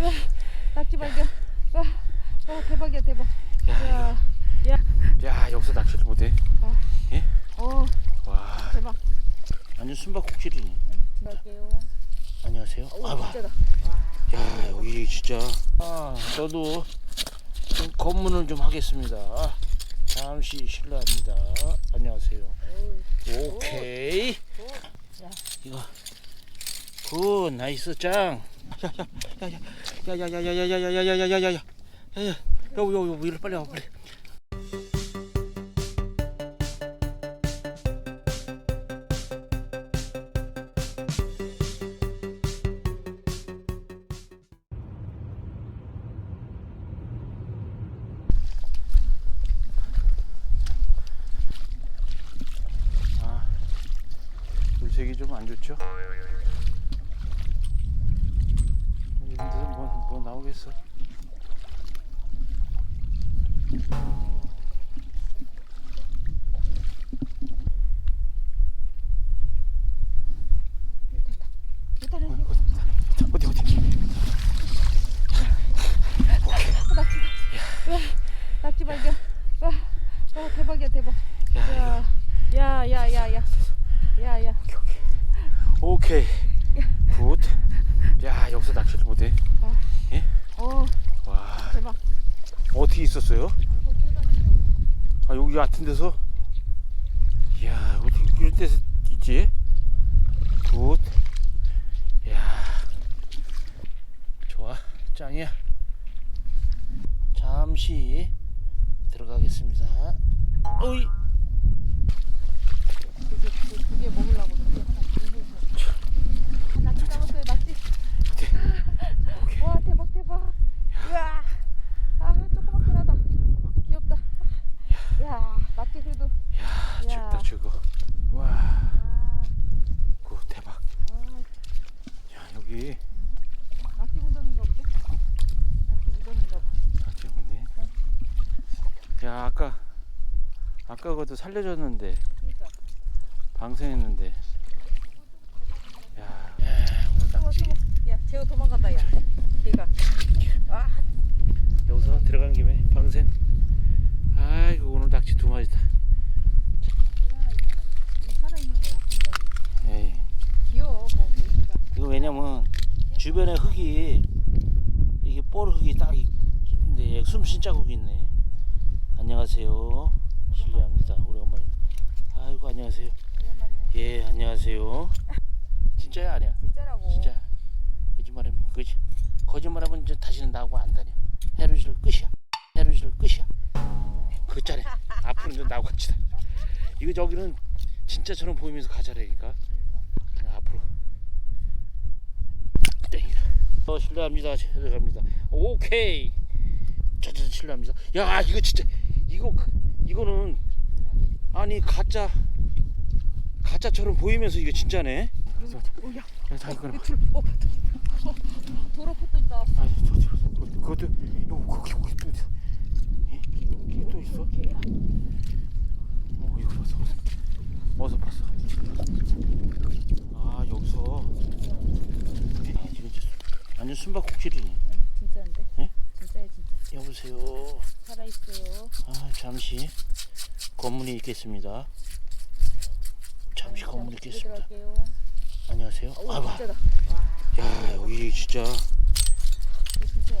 와, 낙지 발견. 와, 와 대박이야 대박. 야, 야, 야 여기서 낚시를 못해. 어 와, 대박. 완전 숨바꼭질이네. 갈게요. 안녕하세요. 오 아, 봐. 진짜다. 와, 야 여기 진짜. 아, 저도 좀 검문을 좀 하겠습니다. 잠시 실례합니다. 안녕하세요. 어우, 오케이. 야. 이거 굿 나이스 짱. 야야야야야야야야야야야야야야야야야야야. 야야. 여기 여기 여기 위로 빨리 와 빨리. 아, 물색이 좀 안 좋죠? 이런 데서 뭐, 뭐 나오겠어? 일단은 어디 어디 어디? 낙지 발견. 와, 와 대박이야 대박. 야, 이거 야, 야, 야, 야, 야, 야, 야. 오케이 굿. 야 여기서 낚시를 못해. 어 와 대박. 어떻게 있었어요? 아 여기 같은 데서? 이야 어떻게 이런 데서 있지? 굿. 야 좋아 짱이야. 잠시 들어가겠습니다. 어이 그게 먹으려고 그게 하나 들고 있어. 아, 낙지 잡았어요 낙지. 와 대박 대박. 우와. 아 조그맣긴 하다. 귀엽다. 야 낙지 그래도. 야 야. 죽다 죽어. 와. 아, 굿 대박. 아 야 여기 낙지 묻었는가 보지? 낙지 묻었는가 봐. 낙지 있네. 야 아까 아까 그것도 살려줬는데 그러니까. 방생했는데. 야, 야 오늘 낙지. 야 재호 도망간다 야. 걔가. 아 여기서 들어간 김에 방생. 아이고 오늘 낙지 두 마리다. 이 살아있는 거야 분명히. 에이. 귀여워 뭐 보니까. 이거 왜냐면 주변에 흙이 이게 볼 흙이 딱 있는데 숨쉰 자국이 있네. 안녕하세요. 실례합니다. 오래간만에. 아이고 안녕하세요. 오랜만에. 예 안녕하세요. 진짜야 아니야? 진짜라고. 진짜 거짓말하면 그지? 거짓말하면 이제 다시는 나하고 안 다녀. 해루질 끝이야. 해루질 끝이야. 그짜네. 앞으로 이제 나하고 같이 다. 이거 저기는 진짜처럼 보이면서 가자라니까. 그냥 앞으로. 땡이다. 어 실례합니다. 실례합니다. 오케이. 저저 실례합니다. 야 이거 진짜 이거 그- 이거는 아니 가짜 가짜처럼 보이면서 이게 진짜네. 오야. 야, 자 이거는. 밑으로. 어. 어. 도로 포도 있다. 아니 저, 저, 저, 그것도 이거 거기 거기 또 있어. 예? 여기 또 있어. 어 이거 봤어 봤어. 어서 봤어. 아 여기서 아, 지금 진짜 완전 숨바꼭질이네. 진짜인데? 예? 진짜야 진짜. 여보세요. 살아 있어요. 아 잠시 검문이 있겠습니다. 잠시 검문 있겠습니다. 안녕하세요. 오 아 봐. 야 여기 진짜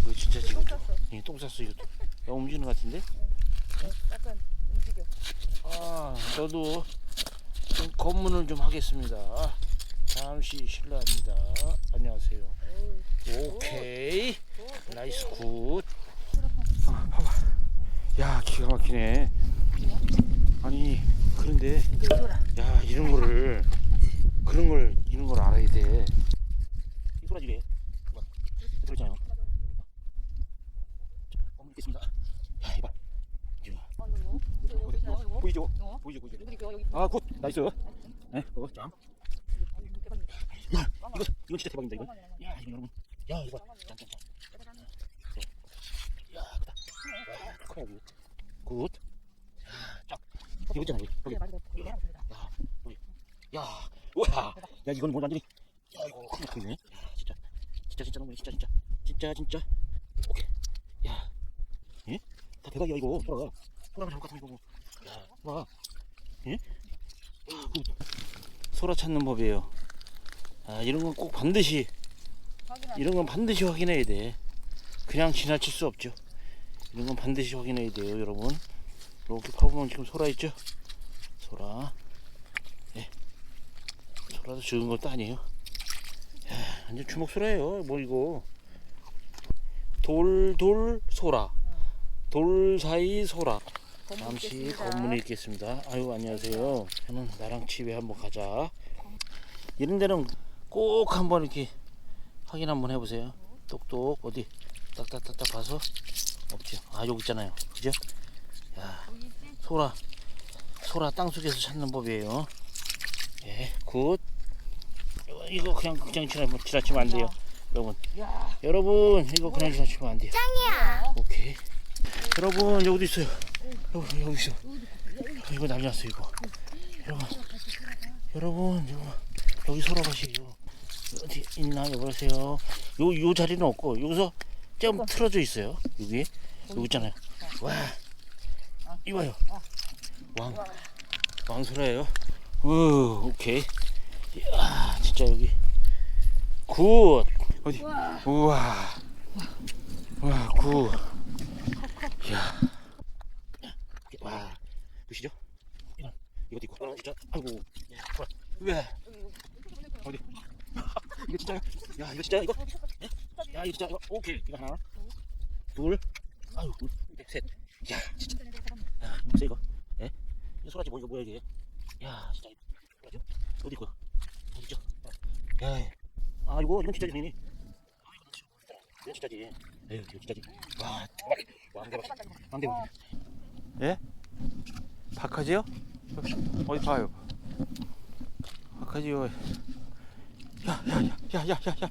이거 진짜 지금 똥 쌌어. 예, 똥 쌌어 이거. 야 움직이는 것 같은데? 어, 약간 움직여. 아, 저도 좀 검문을 좀 하겠습니다. 잠시 실례합니다. 안녕하세요. 오케이. 오, 나이스 굿. 아. 야, 기가 막히네. 아니, 그런데. 야, 이런 거를 그런 걸 이런 걸 알아야 돼. 뭐, 그렇잖아요. 검문 있겠습니다. 야, 이봐. 아, 이거 뭐? 보이죠? 보이죠? 보이죠? 아, 굿. 나이스. 네, 그거 짱. 대박이다. 야, 이거 이건 진짜 대박입니다 이거. 야, 이거 여러분. 야, 이거 봐. 짱, 짱, 짱. 야, 크다. 와, 커요 이거. 굿. 야, 짱. 이거 있잖아 여기. 여기. 야, 여기. 야, 와. 야, 이건 뭐 완전히. 야, 이거 큰일 났네. 야, 진짜. 진짜 진짜 진짜 진짜. 진짜 진짜 오케이 야 예? 다 대박이야 이거 소라가 소라가 잘못 같은 이거 야 소라 예? 소라 찾는 법이에요 아 이런 건 꼭 반드시. 이런 건 반드시 확인해야 돼 그냥 지나칠 수 없죠 이런 건 반드시 확인해야 돼요 여러분. 이렇게 파보면 지금 소라 있죠? 소라. 예. 소라도 적은 것도 아니에요. 야 완전 주먹 소라예요 뭐 이거. 돌돌 소라. 돌 사이 소라. 잠시 검문에 있겠습니다. 아유 안녕하세요. 저는 나랑 집에 한번 가자. 이런 데는 꼭 한번 이렇게 확인 한번 해보세요. 똑똑 어디 딱딱딱딱 봐서 없죠 아 여기 있잖아요. 그죠? 야? 소라. 소라 땅속에서 찾는 법이에요. 예 굿. 이거 그냥 그냥 지나 지나치면 안 돼요. 여러분. 야. 여러분 이거 그냥 지나치면 안 돼요. 짱이야. 오케이. 여러분 여기도 있어요. 여기 여기 있어. 이거 난리 났어 이거. 여러분. 여러분 이거 여기 소라밭이에요. 어디 있나? 여보세요. 요 요 자리는 없고 여기서 좀 틀어져 있어요. 여기. 여기 있잖아요. 와. 이봐요. 왕. 왕소라예요. 우 오케이. 이야 진짜 여기. 굿. 어디? 우와. 와굿. 이야. 와. 보시죠. 이런. 이것도 있고. 어, 진짜. 아이고. 와, 왜 어디? 이거 진짜야 야 이거 진짜 이거? 예? 야 이거 진짜 이거 오케이. 이거 하나. 둘. 아유 셋야 진짜. 야 이거 이거. 예? 이거 소라지 뭐 이거 뭐야 이게? 야 진짜 이거. 소라지 어디 있고 어디 있죠? 야 아이고 이건 진짜지 니니 아 이거 이건 진짜지 에휴 이거 진짜지 와 대박. 왕대박. 왕대박. 예? 박하지요? 어디 봐요? 박하지요. 야 야 야 야 야 야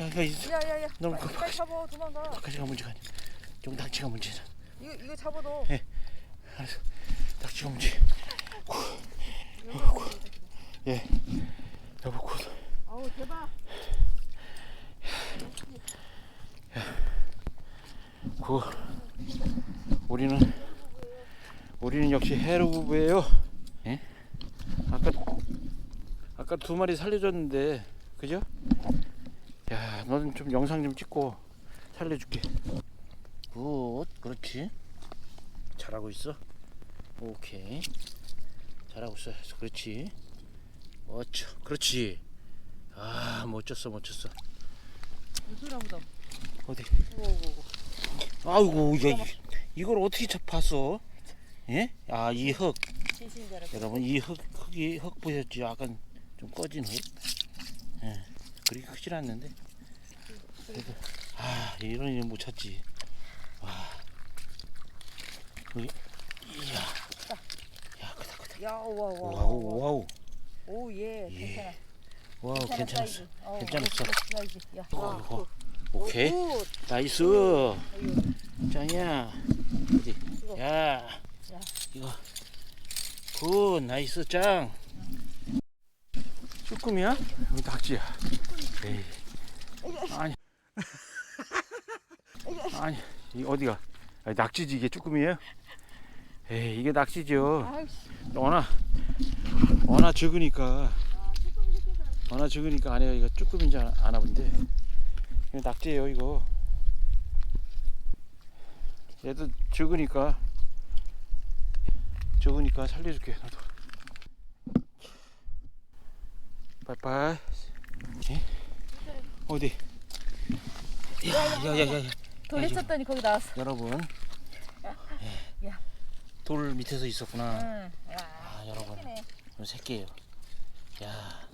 야야 이 야, 야, 야. 너무 빨리, 커. 빨리 잡아. 도망가. 박하지가 문제가 아니야. 좀 낙지가 문제잖아. 이거 이거 잡아 너. 알았어. 낙지가 문제. 예. 여보 곧. 아우 대박. 그 우리는 우리는 역시 해루부부예요. 예? 아까 아까 두 마리 살려줬는데 그죠? 야, 너는 좀 영상 좀 찍고 살려줄게. 굿, 그렇지. 잘하고 있어. 오케이. 잘하고 있어. 그렇지. 멋져. 그렇지. 아, 멋졌어, 멋졌어. 소라보다. 어디? 오오오. 아이고, 야, 이- 이걸 어떻게 잡- 봤어? 예? 아, 이 흙. 진심자라. 여러분, 이 흙, 흙이, 흙 보셨죠? 약간 좀 꺼진 흙. 예. 그렇게 크진 않는데. 그래도, 아, 이런 일은 못 찾지. 와. 여기, 이야. 야, 크다, 크다. 야, 와, 와. 와우, 와우. 오, 예. 예. 괜찮아. 와우, 괜찮았어. 사이즈. 어, 괜찮았어. 오, 사이즈. 야. 이거. 굿. 오케이. 오, 굿. 나이스. 짱이야. 어디? 야. 이거. 굿, 나이스 짱. 쭈꾸미야? 여기. 에이. 아니. 아니, 이 어디가? 아니, 낙지지 이게 쭈꾸미예요? 에이, 이게 낙지죠. 워낙 워낙 적으니까 워낙 적으니까 아내가 이거 쭈꾸미인지 아- 아나 본데 이거 낙지예요 이거 얘도 적으니까 적으니까 살려줄게 나도 빠이빠이 예? 어디 야야야야야 돌렸었더니 거기 나왔어. 여러분 예. 야. 돌 밑에서 있었구나 응. 야. 아 여러분. 이거 새끼예요. 야,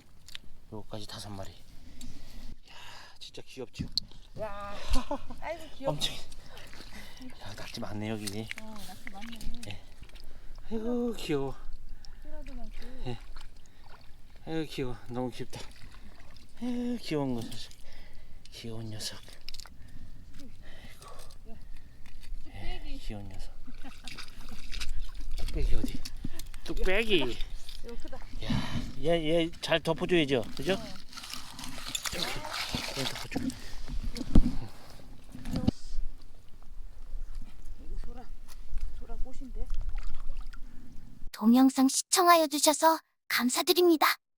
요거까지 다섯 마리. 야, 진짜. 귀엽죠? 와. 아이고 귀여워. 엄청. 야 낙지 많네 여기. 어, 낙지 많네. 아이고 귀여워. 아이고 귀여워. 너무 귀엽다. 아이고 귀여운 거. 귀여운 녀석. 뚝배기. 귀여운 녀석. 뚝배기 어디? 뚝배기. 이거 크다. 얘얘 잘 덮어줘야죠, 그죠? 어. 이렇게 덮어줘. 소라 꽃인데. 동영상 시청하여 주셔서 감사드립니다.